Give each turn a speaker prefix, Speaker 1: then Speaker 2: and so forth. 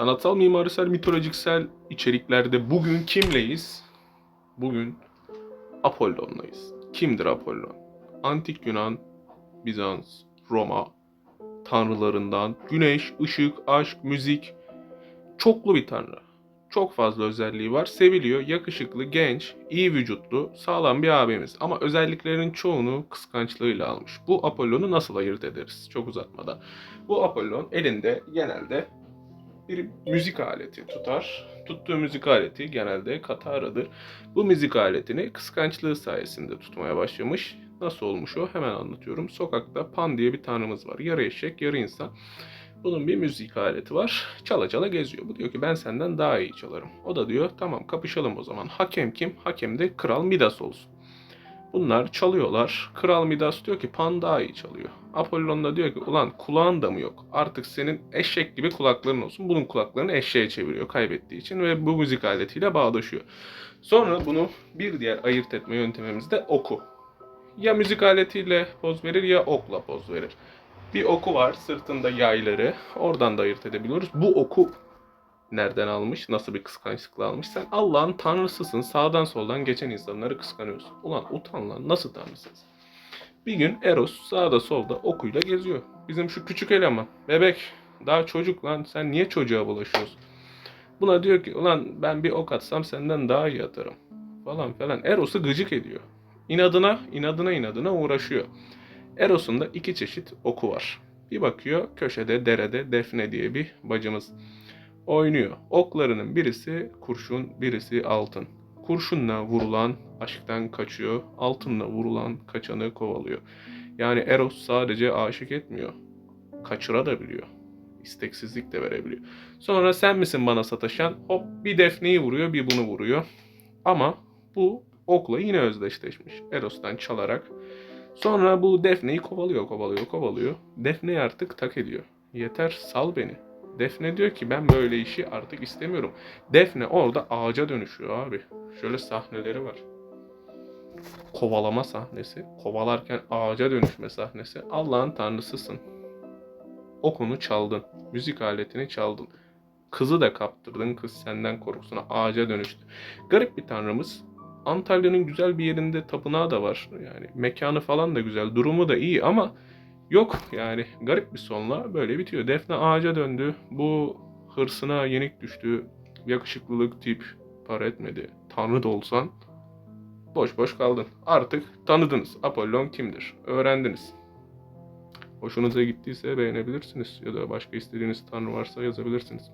Speaker 1: Sanatsal, mimarisel, mitolojiksel içeriklerde bugün kimleyiz? Bugün Apollon'layız. Kimdir Apollon? Antik Yunan, Bizans, Roma tanrılarından güneş, ışık, aşk, müzik çoklu bir tanrı. Çok fazla özelliği var. Seviliyor, yakışıklı, genç, iyi vücutlu, sağlam bir abimiz. Ama özelliklerinin çoğunu kıskançlığıyla almış. Bu Apollon'u nasıl ayırt ederiz? Çok uzatmadan. Bu Apollon elinde genelde bir müzik aleti tutar. Tuttuğu müzik aleti genelde katarıdır. Bu müzik aletini kıskançlığı sayesinde tutmaya başlamış. Nasıl olmuş o? Hemen anlatıyorum. Sokakta Pan diye bir tanrımız var. Yarı eşek, yarı insan. Bunun bir müzik aleti var. Çala çala geziyor. Bu diyor ki ben senden daha iyi çalarım. O da diyor tamam kapışalım o zaman. Hakem kim? Hakem de Kral Midas olsun. Bunlar çalıyorlar. Kral Midas diyor ki Pan daha iyi çalıyor. Apollon da diyor ki ulan kulağın da mı yok? Artık senin eşek gibi kulakların olsun. Bunun kulaklarını eşeğe çeviriyor kaybettiği için ve bu müzik aletiyle bağdaşıyor. Sonra bunu bir diğer ayırt etme yöntemimiz de oku. Ya müzik aletiyle poz verir ya okla poz verir. Bir oku var sırtında yayları. Oradan da ayırt edebiliyoruz. Bu oku nereden almış? Nasıl bir kıskançlıkla almış? Sen Allah'ın tanrısısın. Sağdan soldan geçen insanları kıskanıyorsun. Ulan utan lan nasıl tanrısın? Bir gün Eros sağda solda okuyla geziyor. Bizim şu küçük eleman. Bebek. Daha çocuk lan. Sen niye çocuğa bulaşıyorsun? Buna diyor ki ulan ben bir ok atsam senden daha iyi atarım. Falan falan. Eros'u gıcık ediyor. İnadına, inadına inadına uğraşıyor. Eros'un da iki çeşit oku var. Bir bakıyor köşede derede Defne diye bir bacımız oynuyor. Oklarının birisi kurşun, birisi altın. Kurşunla vurulan aşktan kaçıyor, altınla vurulan kaçanı kovalıyor. Yani Eros sadece aşık etmiyor, kaçırabiliyor. İsteksizlik de verebiliyor. Sonra sen misin bana sataşan? Hop bir Defne'yi vuruyor, bir bunu vuruyor. Ama bu okla yine özdeşleşmiş. Eros'tan çalarak. Sonra bu Defne'yi kovalıyor, kovalıyor, kovalıyor. Defne'yi artık tak ediyor. Yeter sal beni. Defne diyor ki ben böyle işi artık istemiyorum. Defne orada ağaca dönüşüyor abi. Şöyle sahneleri var. Kovalama sahnesi. Kovalarken ağaca dönüşme sahnesi. Allah'ın tanrısısın. Okunu çaldın. Müzik aletini çaldın. Kızı da kaptırdın. Kız senden korkusuna ağaca dönüştü. Garip bir tanrımız. Antalya'nın güzel bir yerinde tapınağı da var. Yani mekanı falan da güzel. Durumu da iyi ama Yok yani garip bir sonla böyle bitiyor. Defne ağaca döndü. Bu hırsına yenik düştü. Yakışıklılık tip para etmedi. Tanrı da olsan boş boş kaldın. Artık tanıdınız. Apollon kimdir? Öğrendiniz. Hoşunuza gittiyse beğenebilirsiniz ya da başka istediğiniz tanrı varsa yazabilirsiniz.